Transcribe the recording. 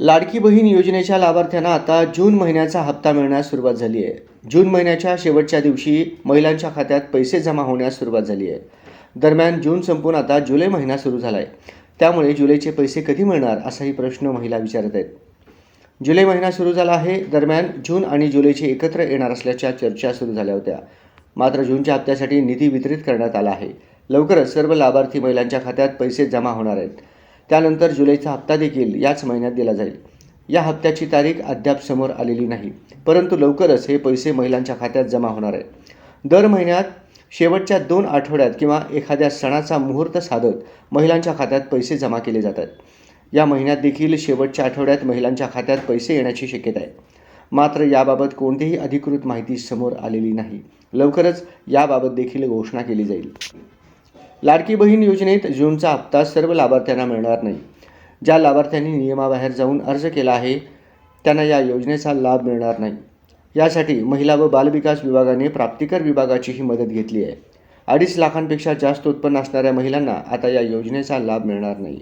लाडकी बहीण योजनेच्या लाभार्थ्यांना आता जून महिन्याचा हप्ता मिळण्यास सुरुवात झाली आहे. जून महिन्याच्या शेवटच्या दिवशी महिलांच्या खात्यात पैसे जमा होण्यास सुरुवात झाली आहे. दरम्यान जून संपून आता जुलै महिना सुरू झाला आहे त्यामुळे जुलैचे पैसे कधी मिळणार असाही प्रश्न महिला विचारत आहेत. जुलै महिना सुरू झाला आहे. दरम्यान जून आणि जुलैचे एकत्र येणार असल्याच्या चर्चा सुरू झाल्या होत्या. मात्र जूनच्या हप्त्यासाठी निधी वितरित करण्यात आला आहे. लवकरच सर्व लाभार्थी महिलांच्या खात्यात पैसे जमा होणार आहेत. त्यानंतर जुलैचा हप्ता देखील याच महिन्यात दिला जाईल. या हप्त्याची तारीख अद्याप समोर आलेली नाही. परंतु लवकरच हे पैसे महिलांच्या खात्यात जमा होणार आहे दर महिन्यात शेवटच्या दोन आठवड्यात किंवा एखाद्या सणाचा मुहूर्त साधत महिलांच्या खात्यात पैसे जमा केले जातात. या महिन्यात देखील शेवटच्या आठवड्यात महिलांच्या खात्यात पैसे येण्याची शक्यता आहे. मात्र याबाबत कोणतीही अधिकृत माहिती समोर आलेली नाही. लवकरच याबाबत देखील घोषणा केली जाईल. लाडकी बहीण योजनेत जूनचा हप्ता सर्व लाभार्थ्यांना मिळणार नाही. ज्या लाभार्थ्यांनी नियमाबाहेर जाऊन अर्ज केला आहे त्यांना या योजनेचा लाभ मिळणार नाही. यासाठी महिला व बालविकास विभागाने प्राप्तिकर विभागाचीही मदत घेतली आहे. अडीच लाखांपेक्षा जास्त उत्पन्न असणाऱ्या महिलांना आता या योजनेचा लाभ मिळणार नाही.